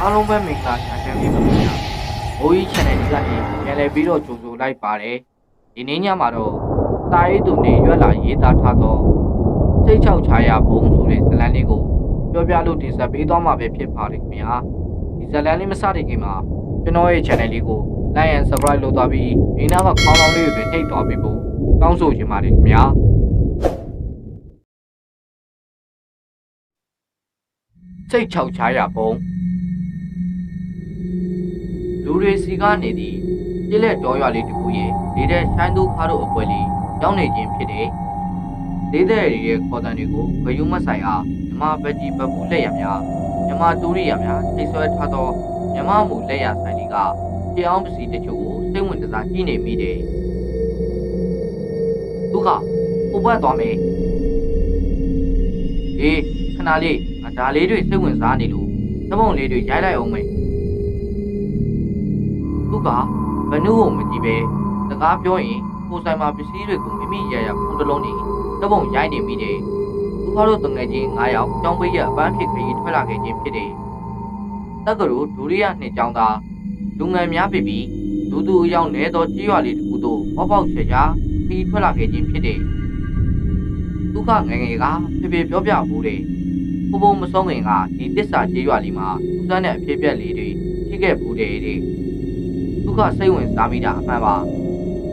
အားလုံးပဲမင်္ဂလာရှာရှမ်းလေးပါခင်ဗျာ။မိုးကြီး channel ကြီးကနေပြန်လည်ပြီးတော့ကြိုဆိုလိုက်ပါတယ်။ဒီနေ့ညမှာတော့စာရေးသူနေရွက်လာရေးသားထားသောစိတ်ချောက်ချာရဘုံဆိုတဲ့ဇာတ်လမ်းလေးကိုပြောပြလို့တင်ဆက်ပေးသွားမှာပဲဖြစ်ပါတယ်ခင်ဗျာ။ဒီဇာတ်လမ်းလေးမစတဲ့ခင်မှာကျွန်တော်ရဲ့ channel လေးကို like and subscribe လုပ်သွားပြီးဒီနောက်မှာခေါင်းလောင်းလေးတွေနှိပ်သွားပြီးဖို့တောင်းဆိုချင်ပါတယ်ခင်ဗျာ။စိတ်ချောက်ချာရဘုံ လူတွေစီကနေသည့်ပြည့်လက်တော်ရွာလေးတစ်ခုရဲ့နေတဲ့ဆိုင်သူခါတို့အပွဲလေးရောက်နေခြင်းဖြစ်တယ်။လေးတဲ့ရီရဲ့ခေါ်တန်တွေကိုဂယုမဆိုင်အားမြမပကြီးပပူလက်ရများမြမတူရိယာများထိတ်ဆွဲထားသောမြမမူလက်ရဆိုင်လေးကဖြေအောင်ပစီတချို့ကိုစိတ်ဝင်စားကြည့်နေမိတယ်။သူကဟိုဘက်သွားမယ်။အေးခဏလေးငါဒါလေးတွေစိတ်ဝင်စားနေလို့သဘုံလေးတွေရိုက်လိုက်အောင်မယ်။ သူကဘနုကိုမကြည့်ပဲစကားပြောရင်ကိုယ်ဆိုင်မှာပစ္စည်းတွေကိုမိမိရရဖုန်းတစ်လုံးနဲ့တပုံရိုက်နေမိတယ်။သူကတော့တငယ်ချင်း9ယောက်ကြောင်းပိတ်ရအပန်းဖြစ်ခရီးထွက်လာခဲ့ခြင်းဖြစ်တယ်။တက္ကသိုလ်ဒုတိယနှစ်ကျောင်းသားလူငယ်များဖြစ်ပြီးဒူးဒူးအယောက်နဲသောကြီးရွာလေးတစ်ခုသို့ပေါက်ပေါက်ချေချာခရီးထွက်လာခဲ့ခြင်းဖြစ်တယ်။သူကငယ်ငယ်ကဖေဖေပြောပြမှုတယ်။ဘုံဘုံမဆုံးခင်ကဒီတစ္ဆာကြီးရွာလေးမှာသူစမ်းတဲ့အဖြစ်အပျက်လေးတွေရှိခဲ့ဘူးတယ်တဲ့။ဒု က္ခစိတ်ဝင်စားမိတာအမှန်ပါ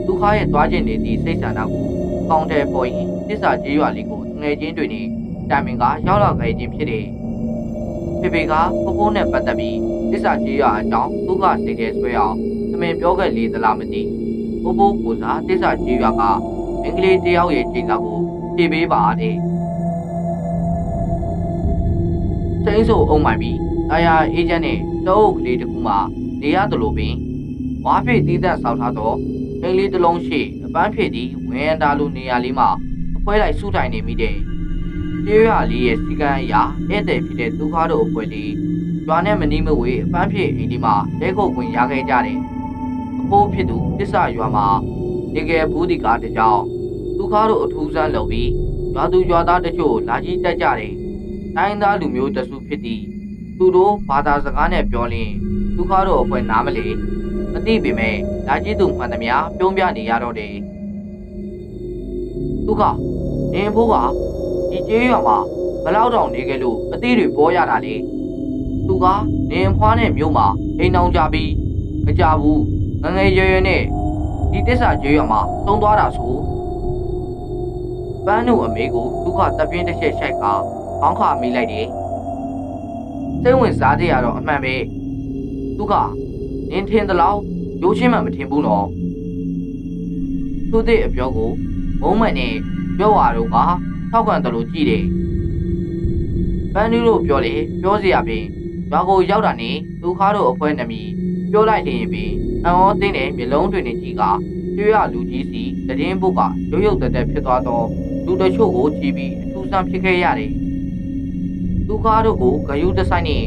ဒုက္ခရဲ့တွားကျင်နေသည့်စိတ်ဆန္ဒကိုကောင်းတဲ့ပေါ်ရင်တစ္ဆာကြီးရွာလေးကိုငယ်ချင်းတွေနဲ့တိုင်ပင်ကရောက်လာခဲ့ခြင်းဖြစ်တယ်ဖေဖေကဖိုးဖိုးနဲ့ပတ်သက်ပြီးတစ္ဆာကြီးရွာအကြောင်းဒုက္ခစိတ်ထဲဆွဲအောင်သမင်ပြောခဲ့လေသလားမသိဖိုးဖိုးကိုစားတစ္ဆာကြီးရွာကအင်္ဂလိပ်တယောက်ရဲ့ချိန်စာကိုဖြေပေးပါတဲ့စိမ့်ဆိုအုံမိုင်ပြီးတာယာအေဂျင့်နဲ့တောအုပ်ကလေးတစ်ခုမှနေရတယ်လို့ပင် ဝါဖိတ်တီးသက်ဆောက်ထားသောအိမ်လေးတစ်လုံးရှိအပန်းဖြစ်သည့်ဝင်းရန်တာလိုနေရာလေးမှာအဖွဲလိုက်စုထိုင်နေမိတယ်။ပြေးရလေးရဲ့စီကံအရာဧည့်သည်ဖြစ်တဲ့ဒုက္ခတို့အဖွဲလေးကျွာနဲ့မနီးမဝေးအပန်းဖြစ်အိမ်လေးမှာတဲခုတ်ဝင်ရခဲ့ကြတယ်။အဖိုးဖြစ်သူတစ္ဆာရွာမှာနေကယ်ဘူးဒီကားတစ်ကြောင်ဒုက္ခတို့အထူးဆန်းလုပ်ပြီးရွာသူရွာသားတချို့လာကြီးတက်ကြတယ်။တိုင်းသားလူမျိုးတစုဖြစ်သည့်သူတို့ဘာသာစကားနဲ့ပြောရင်ဒုက္ခတို့အဖွဲနားမလေ မသိပေမဲ့လာကြည့်သူမှန်သမျှပြုံးပြနေရတော့တယ်သူကနေဖို့ကဒီကျေးရွာမှာဘလောက်တောင်နေခဲ့လို့အသေးတွေပေါ်ရတာလေသူကနေဖွားနဲ့မြို့မှာအိမ်အောင်ကြပြီးမကြဘူးငငယ်ရွယ်ရွယ်နဲ့ဒီတစ္ဆာကျေးရွာမှာသုံးသွားတာဆိုပန်းတို့အမေကိုဒုက္ခတပ်ပြင်းတစ်ချက်ရှိုက်ကခေါင်းခါမိလိုက်တယ်စိတ်ဝင်စားကြရတော့အမှန်ပဲဒုက္ခ နင်းထင်သလောက်ရိုးချင်းမှမထင်ဘူးနော်သူ့တဲ့အပြောကိုမုံမန်နဲ့ပြောရတော့ကထောက်ခံတယ်လို့ကြည်တယ်ပန်းနူးတို့ပြောလေပြောစရာပြင်ရွာကိုရောက်တာနေဒုက္ခတို့အဖွဲနမီပြောလိုက်ရင်ပြင်အံဩသိတဲ့မျက်လုံးတွေနဲ့ကြည့်ကကျွရလူကြီးစီတည်င်းပုတ်ကရုပ်ရုပ်တက်တက်ဖြစ်သွားတော့လူတချို့ကိုကြည့်ပြီးအထူးဆန်းဖြစ်ခဲ့ရတယ်ဒုက္ခတို့ကိုဂယုတဆိုင်နဲ့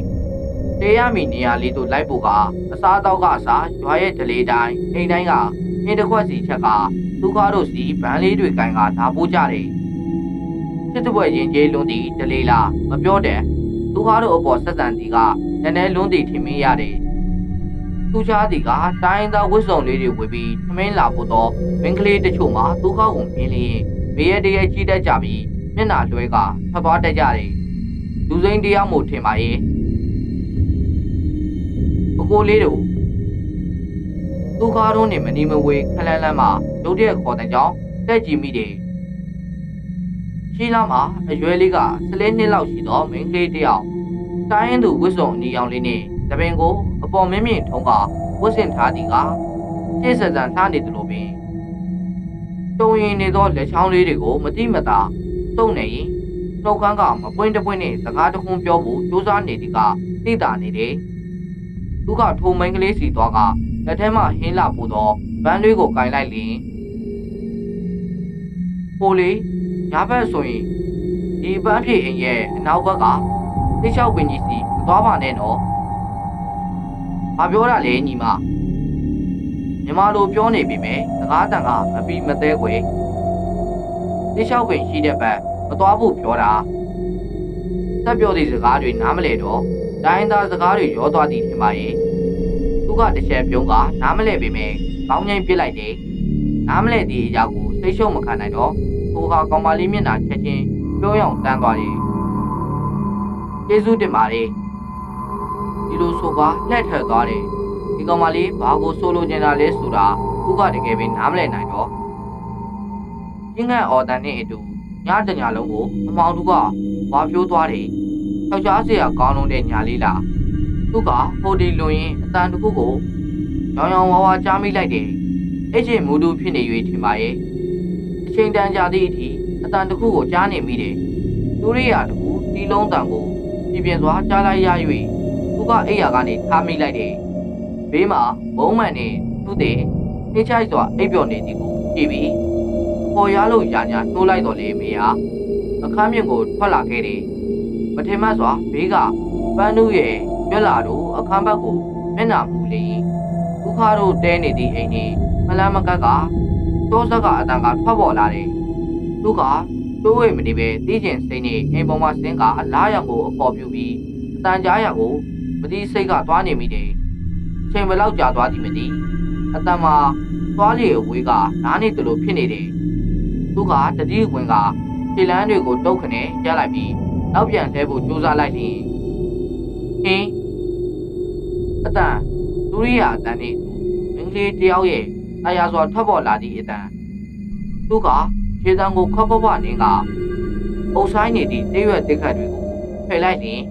တေးရမီနေရာလေးတို့လိုက်ဖို့ကအစားအသောက်ကအစားရွာရဲ့ဒလေးတိုင်းအိမ်တိုင်းကအင်းတစ်ခွက်စီချက်ကဒုက္ခတို့စီဗန်းလေးတွေကိုင်ကဓာပိုးကြတယ်စစ်တပွဲရင်ကျေးလွန်းတီဒလေးလားမပြောတဲ့ဒုက္ခတို့အပေါ်ဆက်ဆံတီကနည်းနည်းလွန်းတီထင်မင်းရတယ်သူချားတီကတိုင်းသားဝတ်စုံလေးတွေဝေပြီးထမင်းလာဖို့တော့မင်းကလေးတချို့မှဒုက္ခကိုမြင်လျင်ဘေးရတရဲ့ကြီးတတ်ကြပြီးမျက်နှာလွှဲကဖပ်သွားတတ်ကြတယ်လူစိမ်းတရားမို့ထင်ပါရဲ့ အကိုလေးတို့သူကားတော့နေမနီမဝေခလန်းလန်းမှာရုတ်တရက်ခေါ်တဲ့ကြောင့်တက်ကြည့်မိတယ်ရှီလာမှာအရွယ်လေးကဆလဲနှစ်လောက်ရှိတော့မိန်းကလေးတစ်ယောက်တိုင်းရင်သူဝတ်စုံအနီရောင်လေးနဲ့တပင်ကိုအပေါ်မင်းမြင့်ထုံးကဝတ်ဆင်ထားသည်ကရှေ့ဆက်ဆန်ထားနေတယ်လို့ပင်တုံရင်နေသောလက်ချောင်းလေးတွေကိုမတိမတာတုံနေရင်နှုတ်ခမ်းကမပွင့်တပွင့်နဲ့စကားတခွန်းပြောဖို့ကြိုးစားနေသည်ကသိတာနေတယ် သူကထိုမိန်းကလေးစီသွားကလက်ထဲမှာဟင်းလာပို့တော့ဗန်းလေးကိုကင်လိုက်လင်ဟိုလေညာဘက်ဆိုရင်ဒီပန်းဖြည့်အိမ်ရဲ့အနောက်ဘက်ကတိချောက်ပင်ကြီးစီမသွားပါနဲ့နော်။ဘာပြောတာလဲညီမ။ညီမတို့ပြောနေပြီမယ်စကားတန်ကမပီမသေးခွေတိချောက်ပင်ရှိတဲ့ဘက်မသွားဖို့ပြောတာ။တက်ပြောသည့်စကားတွေနားမလဲတော့ တိုင်းသားစကားတွေရောသွားသည်ထင်ပါရဲ့သူကတစ်ချက်ပြုံးကနားမလဲပေမဲ့ကောင်းငိမ့်ပြစ်လိုက်တယ်နားမလဲသည့်အရာကိုသိရှုံမခံနိုင်တော့သူဟာကောင်မလေးမျက်နှာချက်ချင်းပြောင်းအောင်တန်းသွားတယ်ကျေးဇူးတင်ပါတယ်ဒီလိုဆိုပါလက်ထက်သွားတယ်ဒီကောင်မလေးဘာကိုဆိုလိုချင်တာလဲဆိုတာသူကတကယ်ပဲနားမလဲနိုင်တော့ရင်းငတ်အော်တန်နဲ့အတူညတညာလုံးကိုအမောင်သူကဝါပြိုးသွားတယ် ယောက်ျားစရာကောင်းလုံးတဲ့ညာလေးလားသူကဟိုဒီလွန်ရင်အတန်တခုကိုရောင်ရောင်ဝါဝါကြားမိလိုက်တယ်အဲ့ချင်းမူတူဖြစ်နေ၍ထင်ပါရဲ့အချိန်တန်ကြာသည့်အထိအတန်တခုကိုကြားနေမိတယ်သူရိယာတခုတီလုံးတန်ကိုပြပြစွာကြားလိုက်ရ၍သူကအိယာကနေထားမိလိုက်တယ်ဘေးမှာဘုံမှန်နေသူ့တဲ့နှိမ့်ချိုက်စွာအိပ်ပျော်နေသည်ကိုကြည့်ပြီးပေါ်ရလို့ညာညာတိုးလိုက်တော်လေမေဟာအခန်းမြင့်ကိုထွက်လာခဲ့တယ် မထင်မှတ်စွာဘေးကပန်းနုရဲ့မျက်လာတို့အခန်းဘက်ကိုမျက်နှာမူလင်းဒုက္ခတို့တဲနေသည့်အိမ်ကြီးမလန်းမကတ်ကတောဆက်ကအတန်ကထွက်ပေါ်လာတယ်သူကတိုးဝိမနေပဲတီးကျင်စိမ့်နေအိမ်ပေါ်မှာဆင်းကအလားရောင်ကိုအပေါ်ပြူပြီးအတန်ကြားရကိုမတိစိတ်ကသွားနေမိတယ်ချိန်ဘယ်လောက်ကြာသွားသည်မသိအတန်မှာသွားလေအဝေးကနားနေတယ်လို့ဖြစ်နေတယ်သူကတတိဝင်ကခြေလန်းတွေကိုတုတ်ခနဲ့ရလိုက်ပြီး နောက်ပြန်လှဲဖို့ကြိုးစားလိုက်ရင်ဟင်းအတန်သူရိယာအတန်နဲ့မင်းကလေးတယောက်ရဲ့အရာစွာထွက်ပေါ်လာသည့်အတန်သူကခြေတံကိုခွက်ခွက်ခွက်နင်းကအုပ်ဆိုင်နေသည့်တေးရွက်တစ်ခတ်တွေကိုဖယ်လိုက်ရင်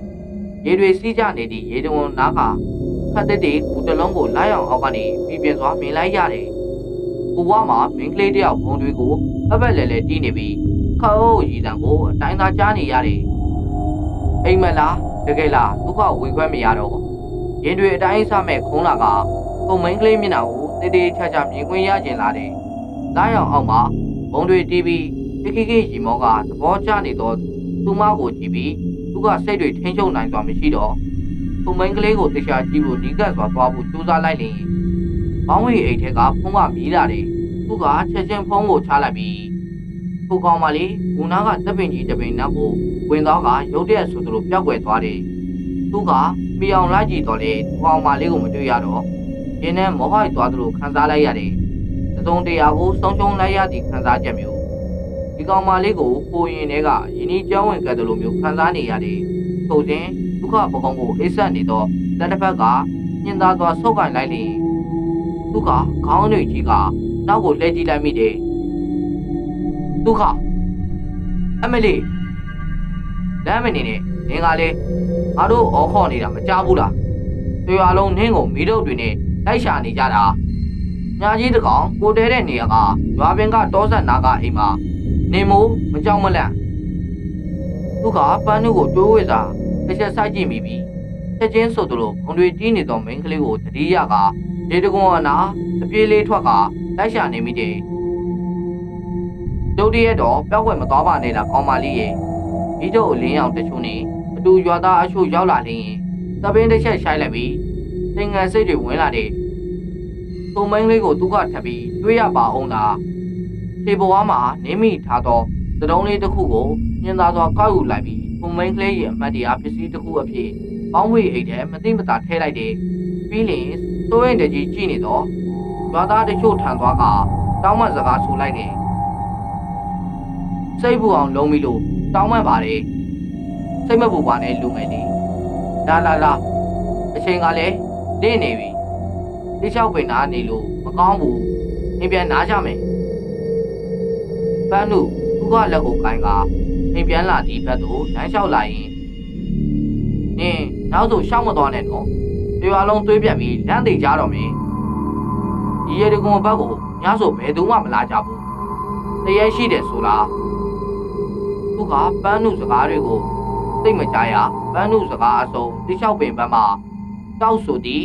ရေတွေစီးကြနေသည့်ရေတဝန်းနားကခတ်တဲ့တဲ့ကူတလုံးကိုလိုက်အောင်အောက်ကနေပြပြစွာမြင်လိုက်ရတယ်။ကိုဝါမှာမင်းကလေးတယောက်ဘုံတွေကိုအပက်လဲလဲတီးနေပြီးခေါင်းရည်တံကိုအတိုင်းသာကြားနေရတယ်။ အိမ်မလားတကယ်လားဒုက္ခဝေခွဲမရတော့ဘူး။ရင်တွေအတိုင်းစားမဲ့ခုံးလာကပုံမင်းကလေးမျက်နှာကိုတေးသေးချာချာမြင်ခွင့်ရကျင်လာတယ်။လာရောက်အောင်မှာဘုံတွေတီးပြီးခိခိခိရီမောကသဘောကျနေတော့သူမကိုကြည့်ပြီးသူကစိတ်တွေထိမ့်ချုပ်နိုင်စွာမရှိတော့ပုံမင်းကလေးကိုတရားကြည့်ဖို့နီးကပ်စွာသွားဖို့ကြိုးစားလိုက်ရင်ဘောင်းဝီအိတ်ထဲကဖုံးကမြည်လာတယ်သူကချက်ချင်းဖုံးကိုချလိုက်ပြီး ကိုကောင်မလေးဘူနာကတပ်ပင်ကြီးတပင်နောက်ကိုဝင်တော့ကရုတ်တရက်ဆိုသလိုပျောက်ကွယ်သွားတယ်သူကမြေအောင်လိုက်ကြည့်တော့လေကောင်မလေးကိုမတွေ့ရတော့ရင်းနဲ့မောဟိုက်သွားသလိုခံစားလိုက်ရတယ်သုံးတရားကိုဆုံးရှုံးလိုက်ရသည့်ခံစားချက်မျိုးဒီကောင်မလေးကိုကိုရင်တွေကယင်းဤကြောင်းဝင်ကဲ့သို့လိုမျိုးခံစားနေရတယ်။ထို့စဉ်ဒုက္ခပကုံးကိုအိပ်ဆက်နေတော့လက်တစ်ဖက်ကညင်သာစွာဆုပ်ကင်လိုက်လေသူကခေါင်းတွေကြီးကနောက်ကိုလှည့်ကြည့်လိုက်မိတယ်။ ဒုက္ခအမလီလမ်းမနေနဲ့နင်ကလေငါတို့အော်ခေါ်နေတာမကြောက်ဘူးလား။တွေ့ရလုံးနင်းကိုမိတို့တွေနဲ့လိုက်ရှာနေကြတာ။ညာကြီးတကောင်ကိုတဲတဲ့နေရာကရွာပင်ကတောဆက်နာကအိမ်မှာနေမိုးမကြောက်မလန့်သူကပန်းနုကိုတိုးဝဲစာတစ်ချက်စိုက်ကြည့်မိပြီချက်ချင်းဆိုသလိုဘုံတွေတီးနေသောမိန်းကလေးကိုတတိယကရေတကွန်အနာအပြေးလေးထွက်ကလိုက်ရှာနေမိတ ယ်ဒုတိယတော့ပျောက်ွယ်မသွားပါနဲ့လားကောင်းမလေးရဲ့ဒီတော့အလင်းအောင်တချို့နေအတူရွာသားအချို့ရောက်လာလင်းသပင်းတစ်ချက်ရှိုက်လိုက်ပြီးသင်္ကန်းစိတ်တွေဝင်လာတယ်သူမိန်းကလေးကိုသူကထပ်ပြီးတွေးရပါအောင်လားခြေပေါ်မှာနင်းမိထားသောသတုံးလေးတစ်ခုကိုညင်သာစွာကောက်ယူလိုက်ပြီးပုံမိန်ကလေးရဲ့အမတ်တရားပစ္စည်းတစ်ခုအဖြစ်ပေါင်းဝေအိတ်ထဲမသိမသာထည့်လိုက်တယ်။ပြီးလင်စိုးရင်တကြီးကြည့်နေတော့ရွာသားတချို့ထန်သွားကတောင်းမစကားဆိုလိုက်တယ်။ စိတ်ပူအောင်လုံးပြီလို့တောင်းမှန်ပါတယ်။စိတ်မပူပါနဲ့လူငယ်လေး။လာလာလာအချိန်ကလည်းနေနေပြီ။ဒီလျှောက်ပင်နာနေလို့မကောင်းဘူး။အင်းပြန်နားကြမယ်။ပန်းတို့သူကလက်ကိုကိုင်းကအိမ်ပြန်လာဒီဘက်သို့လမ်းလျှောက်လာရင်နင်းနောက်ဆိုရှောက်မသွားနဲ့နော်။ဒီရွာလုံးသွေးပြက်ပြီးလမ်းသေးကြတော့မယ်။ဒီရေတကွန်ဘက်ကိုညဆိုဘယ်သူမှမလာကြဘူး။တရက်ရှိတယ်ဆိုလား။ သူကပန်းတို့စကားတွေကိုသိမကြရပန်းတို့စကားအစုံတိလျှောက်ပင်ဘက်မှာတောက်ဆိုသည်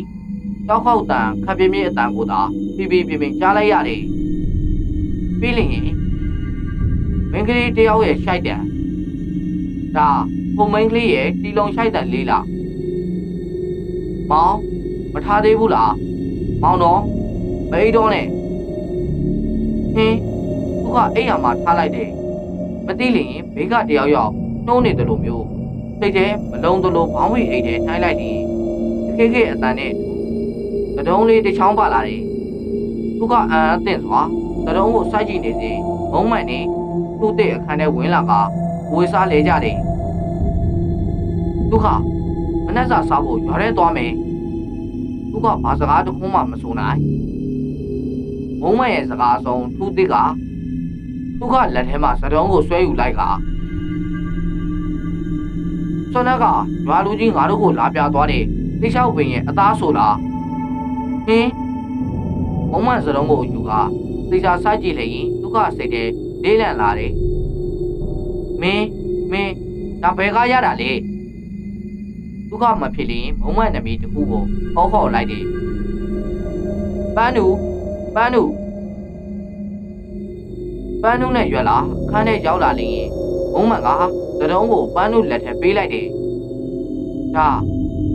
တောက်ခေါက်တန်ခပ်ပြင်းပြင်းအတန်ကိုသာပြပြပြပြကြားလိုက်ရတယ်။ပြီးလျင်မင်းကလေးတယောက်ရဲ့ရှိုက်တံဒါပုံမင်းကလေးရဲ့တီလုံးရှိုက်တံလေးလားမောင်မထားသေးဘူးလားမောင်တော့မအိတော့နဲ့ဟင်းသူကအိမ်ရမှာထားလိုက်တယ် မသိလျင်ဘေးကတယောက်ယောက်နှိုးနေတယ်လို့မျိုးစိတ်ထဲမလုံးတလို့ဘောင်းဝီအိတ်ထဲထိုင်းလိုက်ရင်ခေခေအတန်နဲ့သတုံးလေးတစ်ချောင်းပါလာတယ်သူကအံအသင့်စွာသတုံးကိုစိုက်ကြည့်နေစဉ်မုံမှန်နေသူ့တဲ့အခန်းထဲဝင်လာကဝေစားလဲကြတယ်သူကမနှက်စာစားဖို့ရွာထဲသွားမယ်သူကဘာစကားတစ်ခုမှမဆိုနိုင်မုံမှန်ရဲ့စကားဆုံးသူ့တဲ့က သူကလက်ထဲမှာသတုံးကိုဆွဲယူလိုက်ကစွမ်းကရွာလူကြီးငါတို့ကိုလာပြသွားတယ်တိချောက်ပင်ရဲ့အသားဆိုလားဟင်းမုံမှန်စတုံးကိုယူကသေချာစိုက်ကြည့်လိုက်ရင်သူကစိတ်ထဲလေးလန့်လာတယ်မင်းမင်းဒါဘယ်ကရတာလဲသူကမဖြစ်ရင်မုံမှန်နမီတခုကိုဟောဟောလိုက်တယ်ပန်းနူပန်းနူ ပန်းနူနဲ့ရွက်လာခန်းထဲရောက်လာလရင်မုံမှန်ကစတုံးကိုပန်းနူလက်ထဲပေးလိုက်တယ်ဒါ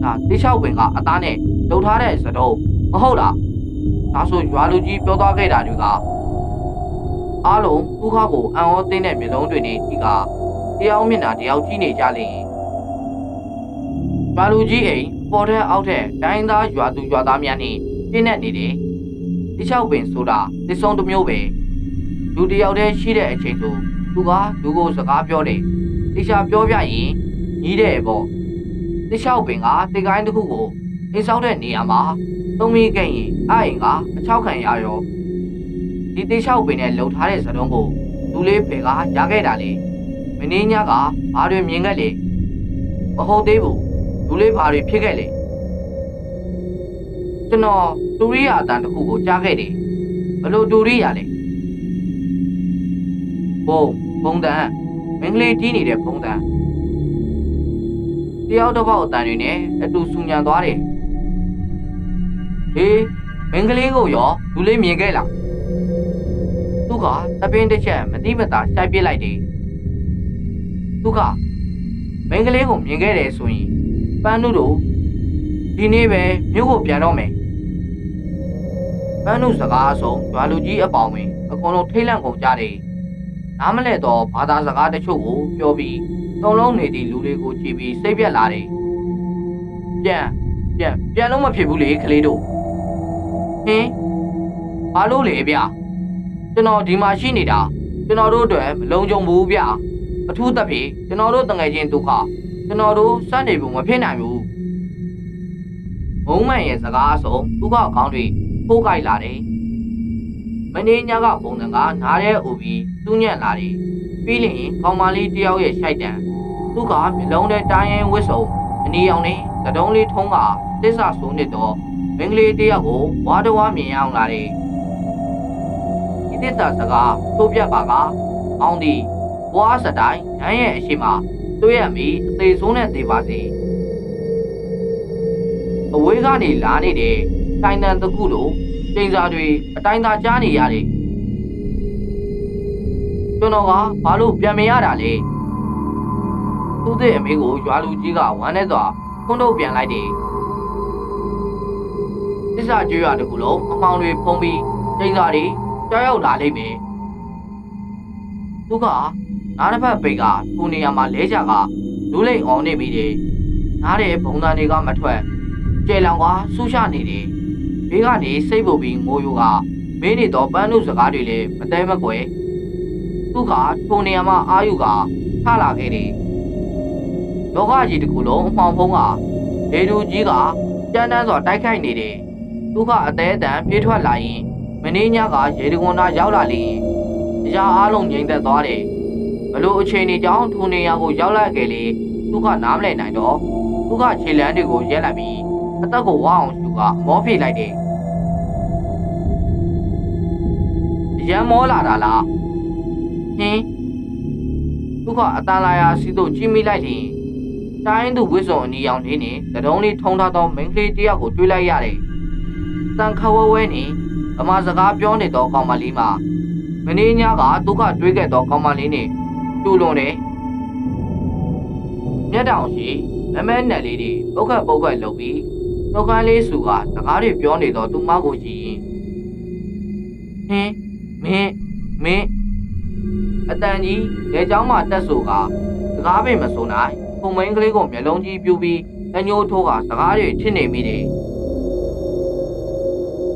ဒါတိချောက်ပင်ကအသားနဲ့လှုပ်ထားတဲ့စတုံးမဟုတ်လားဒါဆိုရွာလူကြီးပြောသွားခဲ့တာတွေကအားလုံးသူ့ခါကိုအံ့ဩသိတဲ့မျိုးလုံးတွေနဲ့ဒီကတရားမျက်နှာတရားကြည့်နေကြလင်ရွာလူကြီးအိမ်ပေါ်တဲ့အောက်တဲ့တိုင်းသားရွာသူရွာသားများနဲ့ပြည့်နေနေတယ်တိချောက်ပင်ဆိုတာသစ္စုံတစ်မျိုးပဲ လူတစ်ယောက်တည်းရှိတဲ့အချိန်ဆိုသူကလူကိုစကားပြောတယ်တိချာပြောပြရင်ညီးတယ်ပေါ့တိချောက်ပင်ကတေကိုင်းတစ်ခုကိုအိမ်ဆောက်တဲ့နေရာမှာသုံးမိခဲ့ရင်အအိမ်ကအချောက်ခံရရောဒီတေချောက်ပင်နဲ့လှုပ်ထားတဲ့စတုံးကိုလူလေးဖေကရခဲ့တာလေမင်းညကဘာတွေမြင်ခဲ့လေမဟုတ်သေးဘူးလူလေးဘာတွေဖြစ်ခဲ့လေကျွန်တော်တူရိယာအတန်တစ်ခုကိုကြားခဲ့တယ်ဘလို့တူရိယာလဲ ဘုံဘုံတန်မင်းကလေးကြီးနေတဲ့ဘုံတန်တယောက်တစ်ပေါက်အတန်တွေနဲ့အတူဆူညံသွားတယ်ဟေးမင်းကလေးကိုရောလူလေးမြင်ခဲ့လားသူကတပင်းတစ်ချက်မတိမတာရှိုက်ပစ်လိုက်တယ်သူကမင်းကလေးကိုမြင်ခဲ့တယ်ဆိုရင်ပန်းနုတို့ဒီနေ့ပဲမြို့ကိုပြန်တော့မယ်ပန်းနုစကားအဆုံးရွာလူကြီးအပေါင်းဝင်အကုန်လုံးထိတ်လန့်ကုန်ကြတယ် နားမလဲတော့ဘာသာစကားတချို့ကိုပြောပြီးတုံလုံးနေသည့်လူလေးကိုကြည့်ပြီးစိတ်ပြက်လာတယ်ပြန်ပြန်ပြန်လို့မဖြစ်ဘူးလေကလေးတို့ဟင်းဘာလို့လဲဗျကျွန်တော်ဒီမှာရှိနေတာကျွန်တော်တို့အတွက်မလုံခြုံဘူးဗျအထူးသဖြင့်ကျွန်တော်တို့တငယ်ချင်းဒုက္ခကျွန်တော်တို့စနေဖို့မဖြစ်နိုင်ဘူးမုံမှန်ရဲ့စကားအဆုံးသူကအကောင်းတွေပိုးကြိုက်လာတယ်မင်းညကပုံစံကနားရဲအိုပြီး သူ့ညံ့လာတယ်ပြီးလျင်ကောင်မလေးတယောက်ရဲ့ရှိုက်တံသူကမျိုးလုံးနဲ့တိုင်းရင်ဝစ်စုံအနီရောင်နဲ့ကတုံးလေးထုံးကတစ္ဆာဆိုးနေတော့မင်းကလေးတယောက်ကိုဝါတော်ဝါမြင်အောင်လာတယ်ဒီတစ္ဆာစကားသိုးပြတ်ပါကအောင်းဒီဘွားစတိုင်းညရဲ့အရှိမတွေ့ရမီအသေးဆုံးနဲ့သေးပါစေအဝေးကနေလာနေတဲ့တိုင်တန်တစ်ခုလိုချိန်စာတွေအတိုင်းသာကြားနေရတယ် ကျွန်တော်ကဘာလို့ပြန်မရတာလဲသူ့တဲ့အမေကိုရွာလူကြီးကဝမ်းနဲ့စွာခွန်းထုတ်ပြန်လိုက်တယ်တစ္ဆာကျွရတကူလုံးအမောင်တွေဖုံးပြီးချိန်စာတွေကြောက်ရောက်လာလိမ့်မယ်သူကနားတစ်ဖက်ပိတ်ကသူ့နေရာမှာလဲကြကလူလိမ့်အောင်နေပြီတယ်နားတဲ့ဘုံသားတွေကမထွက်ကျဲလောင်ကဆူးရှနေတယ်ဘေးကနေစိတ်ပုတ်ပြီးငိုယိုကမင်းနေတော့ပန်းနုစကားတွေလည်းမတဲမကွယ် သူကထိုနေရာမှာအာယူကထလာခဲ့တယ်လောကကြီးတစ်ခုလုံးအမှောင်ဖုံးကဒေဒူကြီးကကြမ်းတမ်းစွာတိုက်ခိုက်နေတယ်သူကအသေးအတန်ပြေးထွက်လာရင်မင်းညကရေတကွန်သားရောက်လာလျင်တရားအားလုံးငြိမ်သက်သွားတယ်ဘလို့အချိန်ကြီးကြောင့်ထိုနေရာကိုရောက်လာခဲ့လေသူကနားမလည်နိုင်တော့သူကခြေလမ်းတွေကိုရက်လိုက်ပြီးအသက်ကိုဝအောင်ရှူကမောပြေးလိုက်တယ်ရမ်းမောလာတာလား ဟင်းသူကအတန်လာယာစီတို့ကြည့်မိလိုက်လျင်တိုင်းသူဝစ်စုံအနီရောင်လေးနဲ့တတုံးလေးထုံထားသောမိန်းကလေးတယောက်ကိုတွေ့လိုက်ရတယ်။တန်ခဝဝဲနဲ့ဗမာစကားပြောနေသောကောင်မလေးမှာမင်းညကဒုက္ခတွေးခဲ့သောကောင်မလေးနဲ့တူလွန်တယ်။မျက်တောင်ရှိမမဲနဲ့လေးတွေပုတ်ခတ်ပုတ်ခတ်လုပ်ပြီးနှုတ်ခမ်းလေးစုကစကားတွေပြောနေသောသူမကိုကြည့်ရင်ဟင်းမင်းမင်း အတန်ကြီးလေเจ้าမှာတက်ဆိုကစကားပင်မဆိုနိုင်ဖ ထုံမိန်ကလေးကိုမျက်လုံးကြီးပြူပြီးတညိုးထိုးကစကားတွေထစ်နေမိတယ်။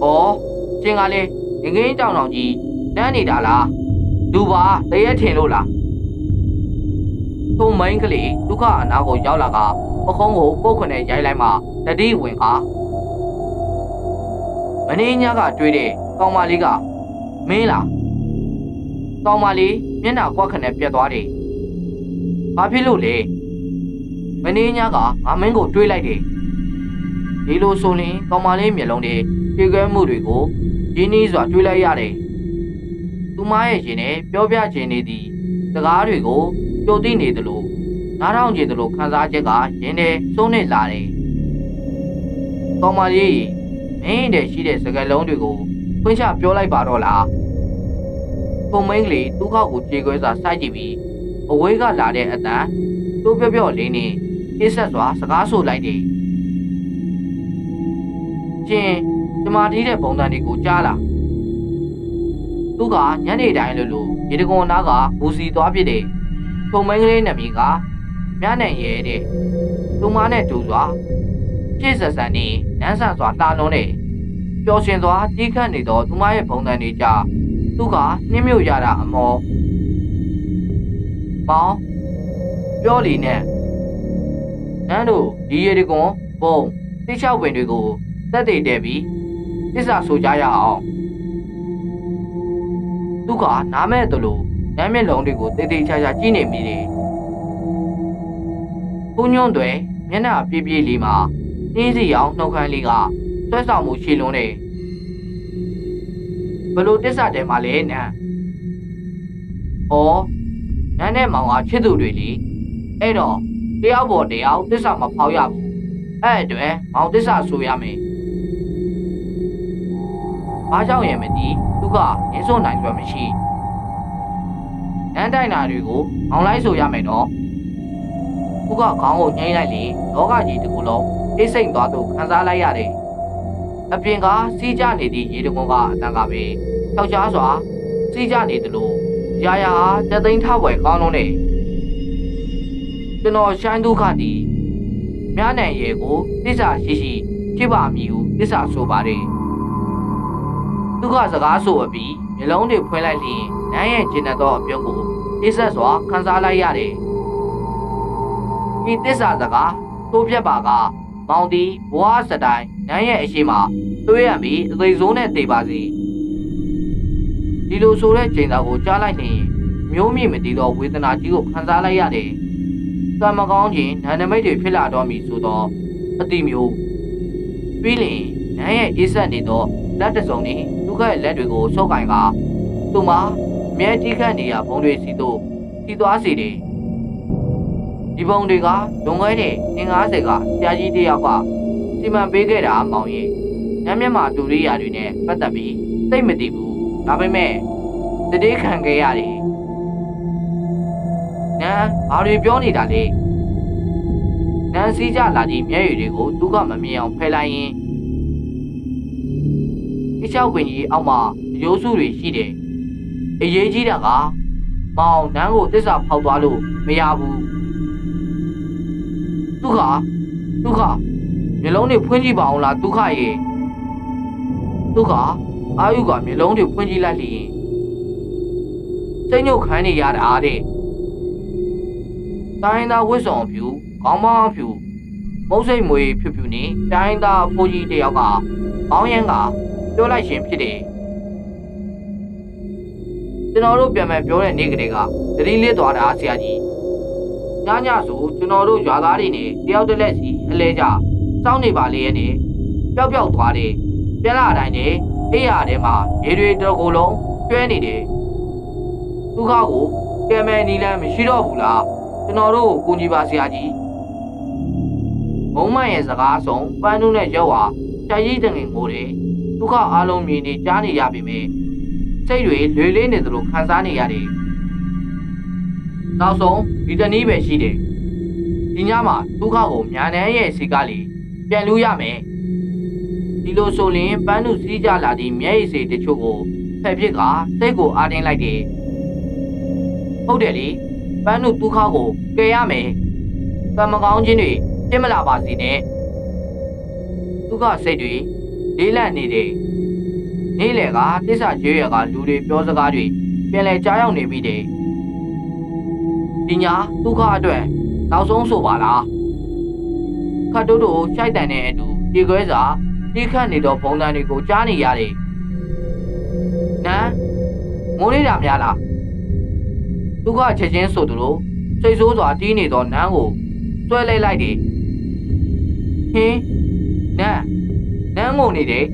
အော်ချင်းကလေးငငင်းတောင်တောင်ကြီးတန်းနေတာလား။လူပါတရက်ထင်လို့လား။ထုံမိန်ကလေးဒုက္ခအနာကိုရောက်လာကပခုံးကိုပုတ်ခွနဲ့ရိုက်လိုက်မှတတိဝင်ကမင်းညကတွေ့တဲ့ကောင်မလေးကမင်းလား။ကောင်မလေး မျက်နှာကွက်ခနဲ့ပြတ်သွားတယ်။ဘာဖြစ်လို့လဲ။မင်းညကငါမင်းကိုတွေးလိုက်တယ်။ဒီလိုဆိုရင်ကောင်မလေးမျက်လုံးတွေပြေခွဲမှုတွေကိုရင်းနှီးစွာတွေးလိုက်ရတယ်။သူမရဲ့ရင်နဲ့ပြောပြခြင်းနေသည့်စကားတွေကိုကြိုသိနေသလိုနားထောင်ခြင်းသလိုခံစားချက်ကရင်ထဲစိုးနေလာတယ်။ကောင်မလေးမင်းတဲ့ရှိတဲ့စကားလုံးတွေကိုဖွင့်ချပြောလိုက်ပါတော့လား။ ပုံမင်းကလေးသူ့ခောက်ကိုကြေခွဲစွာစိုက်ကြည့်ပြီးအဝေးကလာတဲ့အတန်သူ့ပြော့ပြော့လေးနဲ့အစ်ဆက်စွာစကားဆိုလိုက်တယ်။ချင်းကျမတီးတဲ့ပုံစံတွေကိုကြားလာ။သူကညနေတိုင်းလိုလိုရေတကွန်နားကဘူစီသွားပြစ်တယ်။ပုံမင်းကလေးနမီကမြနဲ့ရဲတဲ့။သူမနဲ့တူစွာပြည့်စက်စံနေနန်းဆန်စွာလှလုံးနေပျော်ရွှင်စွာတီးခတ်နေသောသူမရဲ့ပုံစံတွေကြား သူကနှင်းမြုပ်ရတာအမောမောင်ပြောလီနဲ့နန်းတို့ဒီရေတကွန်ပုံတိချောက်ပင်တွေကိုတက်တည်တယ်ပြီးသစ္စာဆိုကြရအောင်သူကနားမဲ့တလို့နမ်းမျက်လုံးတွေကိုတိတ်တိတ်ချာချာကြည့်နေမိတယ်ဘုံညွန့်တွေမျက်နှာပြည့်ပြည့်လေးမှာနှင်းစီအောင်နှုတ်ခမ်းလေးကဆွဲဆောင်မှုရှိလွန်းနေဘ လို့တစ္ဆာတဲမှာလဲနန်းဩနန်းနဲ့မောင်ကချစ်သူတွေလေအဲ့တော့တယောက်ပေါ်တယောက်တစ္ဆာမဖောက်ရဘူးအဲ့အတွက်မောင်တစ္ဆာဆိုရမယ်ဘာကြောင့်ရင်မသိသူကရင်းစွန်နိုင်စွမ်းမရှိနန်းတိုင်နာတွေကိုအောင်လိုက်ဆိုရမယ်နော်သူကခေါင်းကိုညှိလိုက်လေလောကကြီးတစ်ခုလုံးအိတ်စိတ်သွားသူခံစားလိုက်ရတယ် အပြင်ကစီးကြနေသည့်ရေတံခွန်ကအတန်ကပဲထောက်ချားစွာစီးကြနေသလိုရာရာတသိန်းထဝယ်ကောင်းလုံးနေကျွန်တော်ရှိုင်းဒုက္ခတီမြားနိုင်ရဲ့ကိုသစ္စာရှိရှိဖြစ်ပါမည်ဟုသစ္စာဆိုပါတယ်သူကစကားဆိုအပြီးမျိုးလုံးတွေဖွင့်လိုက်လျင်နန်းရဲ့ကျင်တဲ့သောအပြုံးကိုပြည့်စက်စွာခန်းစားလိုက်ရတယ်ဒီသစ္စာစကားသိုးပြက်ပါကမောင်တီဘွားစတိုင် နန်းရဲ့အရှိမတွေးရပြီးအသေးစိုးနဲ့တေပါစီဒီလိုဆိုတဲ့ချိန်သာကိုကြားလိုက်နေရင်မျိုးမြင့်မတည်သောဝေဒနာကြီးကိုခံစားလိုက်ရတယ်။ကံမကောင်းခြင်းနာနမိတ်တွေဖြစ်လာတော့မည်ဆိုတော့အတိမျိုးပြီးလျင်နန်းရဲ့အေးဆက်နေသောလက်တစုံနှင့်ဒုက္ခရဲ့လက်တွေကိုဆုပ်ကင်ကသူမှာအမြဲတိခတ်နေရဘုံတွေစီတို့တီသွားစီတယ်ဒီဘုံတွေကလွန်ခဲ့တဲ့50ကဆရာကြီးတယောက်က စီမံပေးခဲ့တာမောင်ရင်ညမျက်မှာတူရိယာတွေနဲ့ပတ်သက်ပြီးသိမသိဘူးဒါပေမဲ့တတိခံခဲ့ရတယ်နန်းဘာတွေပြောနေတာလဲနန်းစည်းကြလာသည့်မျက်ရည်တွေကိုသူကမမြင်အောင်ဖယ်လိုက်ရင်အချောက်ပင်ကြီးအောက်မှာရိုးစုတွေရှိတယ်အရေးကြီးတာကမောင်နန်းကိုတစ္ဆာဖောက်သွားလို့မရဘူးဒုက္ခဒုက္ခ မျိုးလုံးတွေဖွင့်ကြည့်ပါအောင်လားဒုက္ခရေဒုက္ခအာယုကမျိုးလုံးတွေဖွင့်ကြည့်လိုက်လျင်စိတ်ညုတ်ခမ်းနေရတာတဲ့တိုင်းသားဝစ်စုံဖြူခေါင်းမဖြူမုတ်စိတ်မွေဖြူဖြူနေတိုင်းသားဖိုးကြီးတယောက်ကဘောင်းရန်ကပြောလိုက်ရှင်ဖြစ်တယ်ကျွန်တော်တို့ပြန်မဲ့ပြောတဲ့နေ့ကလေးကတတိလစ်သွားတာဆရာကြီးညညဆိုကျွန်တော်တို့ရွာသားတွေနဲ့တယောက်တစ်လက်စီအလဲကြ စောင်းနေပါလေရဲ့နဲ့ပျောက်ပျောက်သွားတယ်ပြန်လာတိုင်းနဲ့အိယာထဲမှာရေတွေတကူလုံးကျွဲနေတယ်သူခါကိုကဲမဲနီလန်းမရှိတော့ဘူးလားကျွန်တော်တို့ကိုကြီးပါဆရာကြီးမုံမရဲ့စကားဆုံးပန်းနုနဲ့ရောက်ဟာချာကြီးတငင်ကိုတယ်ဒုက္ခအလုံးမြင်နေကြားနေရပြီမေစိတ်တွေလွေလေးနေသလိုခံစားနေရတယ်နောက်ဆုံးဒီတနည်းပဲရှိတယ်ဒီညမှာဒုက္ခကိုညာနန်းရဲ့စီကားလေး ပြန်လို့ရမယ်ဒီလိုဆိုရင်ပန်းနုစည်းကြလာသည့်မျက်ရည်စေတချို့ကိုဖက်ဖြစ်ကစိတ်ကိုအားတင်းလိုက်တယ်ဟုတ်တယ်လေပန်းနုဒုက္ခကိုကယ်ရမယ်တကံမကောင်းခြင်းတွေဖြစ်မလာပါစေနဲ့သူကစိတ်တွေလေးလန့်နေတယ်နေ့လေကတစ္ဆာကျွေးရကလူတွေပြောစကားတွေပြန်လဲကြားရောက်နေပြီတယ်ဒီညာဒုက္ခအတွက်နောက်ဆုံးဆိုပါလား ခတ်တိုးတို့ရှိုက်တန်တဲ့အတူဒီခွဲစာတိခတ်နေသောပုံစံတွေကိုကြားနေရတယ်နန်းမိုးလေးတာများလားသူကချက်ချင်းဆိုသူလိုစိတ်ဆိုးစွာတီးနေသောနန်းကိုဆွဲလိုက်လိုက်တယ်ဟင်းနန်းနန်းငုံနေတယ်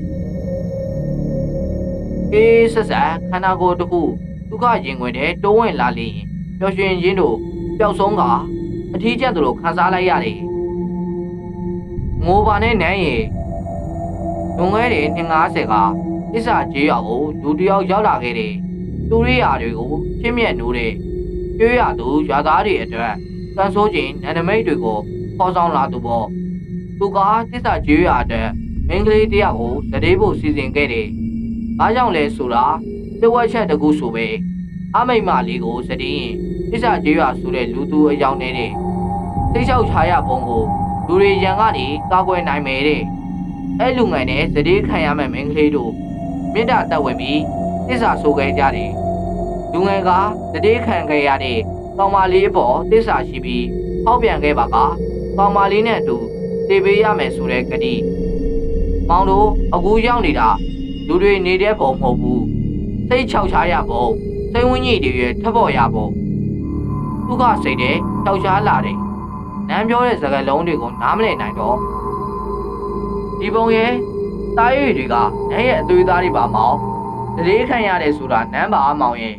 အေးဆက်ဆက်ခန္ဓာကိုယ်တစ်ခုဒုက္ခရင်ဝင်တဲ့တိုးဝင်လာလျင်ပျော်ရွှင်ခြင်းတို့ပျောက်ဆုံးကအထီးကျန်သူလိုခံစားလိုက်ရတယ် ငိုပါနဲ့နန်းရဲ့လွန်ခဲ့တဲ့250ကတစ္ဆာကျေးရွာကိုလူတစ်ယောက်ရောက်လာခဲ့တယ်သူရိယာတွေကိုချင်းမြက်နိုးတဲ့ကျွေးရသူရွာသားတွေအတွက်တန်ဆိုးခြင်းနန္ဒမိတ်တွေကိုခေါ်ဆောင်လာသူပေါ့သူကတစ္ဆာကျွေးရတဲ့မင်းကလေးတယောက်ကိုသတိဖို့စီစဉ်ခဲ့တယ်။အားကြောင့်လဲဆိုတာတဝက်ချက်တကူဆိုပဲအမိတ်မလေးကိုစတင်ရင်တစ္ဆာကျွေးရဆိုတဲ့လူသူအယောင်နေတဲ့တိတ်လျှောက်ချာရပုံကို လူတွေရန်ကနေကာကွယ်နိုင်မယ်တဲ့။အဲ့လူငယ်နဲ့စတိခံရမဲ့မင်းကလေးတို့မေတ္တာတက်ဝင်ပြီးတစ္ဆာဆိုခဲ့ကြတယ်။လူငယ်ကစတိခံခဲ့ရတဲ့ကောင်မလေးအပေါ်တစ္ဆာရှိပြီးဟောက်ပြန်ခဲ့ပါကကောင်မလေးနဲ့အတူတေပေးရမယ်ဆိုတဲ့ကတိမောင်တို့အခုရောက်နေတာလူတွေနေတဲ့ပုံမဟုတ်ဘူးစိတ်ချောက်ချားရပုံစိတ်ဝင်းကြီးတွေရဲ့ထပ်ပေါ်ရပုံသူကစိတ်နဲ့ချောက်ချားလာတယ် နမ်းပြောတဲ့စကားလုံးတွေကိုနားမလည်နိုင်တော့ဒီပုံရဲ့တားရွေတွေကနန်းရဲ့အသွေးသားတွေပါမောင်တရေခံရတယ်ဆိုတာနန်းပါမောင်ရဲ့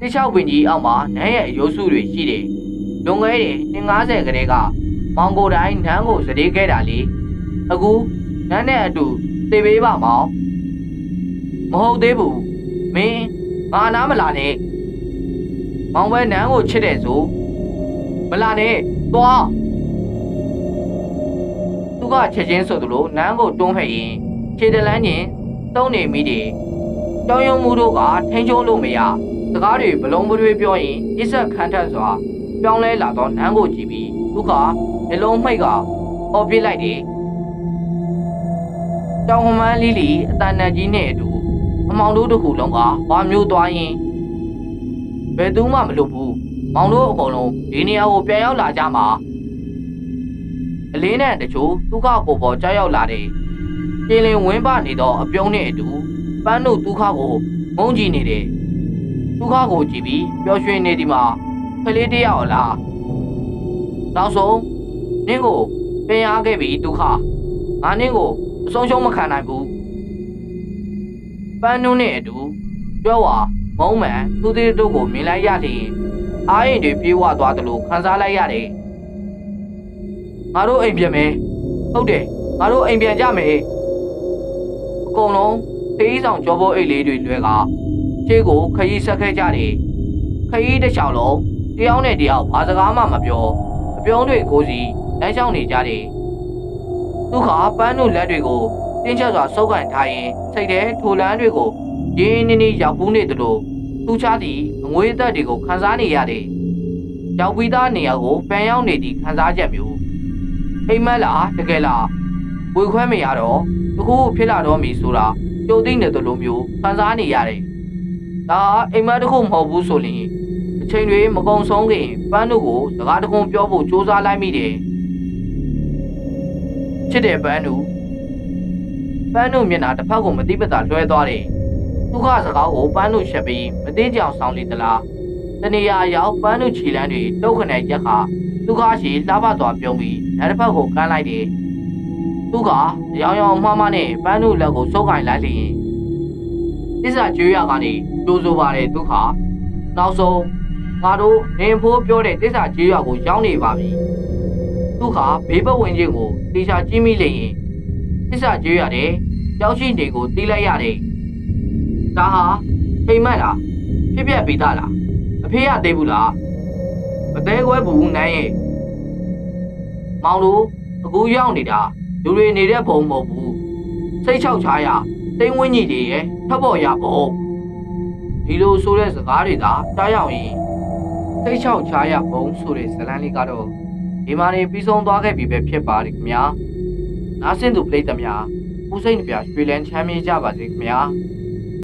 တိချောက်ပင်ကြီးအောက်မှာနန်းရဲ့အယိုးစုတွေရှိတယ်လွန်ခဲ့တဲ့250ကလေးကမောင်ကိုတိုင်းနန်းကိုစတေးခဲ့တာလေအခုနန်းနဲ့အတူသေပေးပါမောင်မဟုတ်သေးဘူးမင်းငါနားမလာနဲ့မောင်ပဲနန်းကိုချစ်တယ်ဆို မလာနဲ့သွားသူကချက်ချင်းဆိုသလိုနန်းကိုတွန်းဖက်ရင်ခြေတလန်းချင်းတုံးနေမိတယ်တောင်းယုံမှုတို့ကထိန်ချုံလို့မရစကားတွေဘလုံးပတွေပြောရင်အစ်ဆက်ခန်းထက်စွာပြောင်းလဲလာတော့နန်းကိုကြည့်ပြီးသူကနှလုံးမှိတ်ကအော်ပြစ်လိုက်တယ်တောင်ဟမန်းလီလီအတန်တန်ကြီးနဲ့အတူအမောင်တို့တစ်ခုလုံးကဘာမျိုးသွားရင်ဘယ်သူမှမလုပ်ဘူး မောင်တို့အကုန်လုံးဒီနေရာကိုပြန်ရောက်လာကြမှာအလင်းနဲ့တချို့သူကကိုပေါ်ကြောက်ရောက်လာတယ်ပြင်းလင်းဝင်းပနေတော့အပြုံးနဲ့အတူပန်းတို့ဒုက္ခကိုငုံကြည့်နေတယ်ဒုက္ခကိုကြည့်ပြီးပျော်ရွှင်နေဒီမှာကလေးတယောက်လားနောက်ဆုံးနင်းကိုပြန်ရခဲ့ပြီဒုက္ခငါနင်းကိုအဆုံးရှုံးမခံနိုင်ဘူးပန်းနုနဲ့အတူပြောဝါမုံမှန်သူသေးတို့ကိုမြင်လိုက်ရလျင် အားရင်တွေပြေးဝသွားသလိုခံစားလိုက်ရတယ်ငါတို့အိမ်ပြန်မယ်ဟုတ်တယ်ငါတို့အိမ်ပြန်ကြမယ်အကုန်လုံးသေးဆောင်ကြောဘောအိတ်လေးတွေလွဲကခြေကိုခရီးဆက်ခဲ့ကြတယ်ခရီးတစ်ချောင်းလုံးတယောက်နဲ့တယောက်ဘာစကားမှမပြောအပြုံးတွေကိုစီလမ်းလျှောက်နေကြတယ်သူကပန်းတို့လက်တွေကိုတင်းချက်စွာစုပ်ကန်ထားရင်စိတ်ထဲထိုလန်းတွေကိုရင်းနှီးနှီးရောက်ဘူးနေသလို သူချသည့်အငွေအသက်တွေကိုခံစားနေရတယ်ရောက်ပြီးသားနေရာကိုပန်ရောက်နေသည့်ခံစားချက်မျိုးအိမ်မက်လားတကယ်လားဝေခွဲမရတော့တခုဖြစ်လာတော့မီဆိုတာကြိုသိနေသလိုမျိုးခံစားနေရတယ်ဒါအိမ်မက်တစ်ခုမဟုတ်ဘူးဆိုရင်အချိန်တွေမကုံဆုံးခင်ပန်းတို့ကိုစကားတခုပြောဖို့စူးစမ်းလိုက်မိတယ်ချစ်တဲ့ပန်းတို့ပန်းတို့မျက်နှာတစ်ဖက်ကိုမတိပတာလွှဲသွားတယ် ဒုက္ခစကားကိုပန်းတို့ချက်ပြီးမသိကြအောင်ဆောင်လေသလားတနေရာရောက်ပန်းတို့ခြေလန်းတွေတုတ်ခနဲ့ရက်ခါဒုက္ခရှိလှပသွားပြုံးပြီးနောက်တစ်ဖက်ကိုကမ်းလိုက်တယ်သူကရောင်ရောင်မှားမှားနဲ့ပန်းတို့လက်ကိုစုပ်ကင်လိုက်လျင်တစ္ဆာကျွေးရကနေကြိုးဆိုပါတယ်ဒုက္ခနောက်ဆုံးငါတို့နေဖိုးပြောတဲ့တစ္ဆာကျွေးရကိုရောက်နေပါပြီဒုက္ခဘေးပတ်ဝန်းကျင်ကိုတေချာကြည့်မိလျင်တစ္ဆာကျွေးရတယ်ကြောက်ရှိနေကိုတီးလိုက်ရတယ် ဒါဟာအိမ်မက်လားဖြစ်ပြက်ပြီးသားလားအဖေရသေးဘူးလားမသေးခွဲဘူးနန်းရဲ့မောင်တို့အခုရောက်နေတာလူတွေနေတဲ့ဘုံမဟုတ်ဘူးစိတ်ချောက်ချားရတိမ်ဝင်းကြီးတွေရဲ့ထပ်ပေါ်ရဘုံဒီလိုဆိုတဲ့စကားတွေသာတားရောက်ရင်စိတ်ချောက်ချားရဘုံဆိုတဲ့ဇလန်းလေးကတော့ဒီမာနေပြီးဆုံးသွားခဲ့ပြီပဲဖြစ်ပါတယ်ခင်ဗျာနားဆင်သူပရိသတ်များဦးစိတ်နှပြရွှေလန်းချမ်းမြေ့ကြပါစေခင်ဗျာ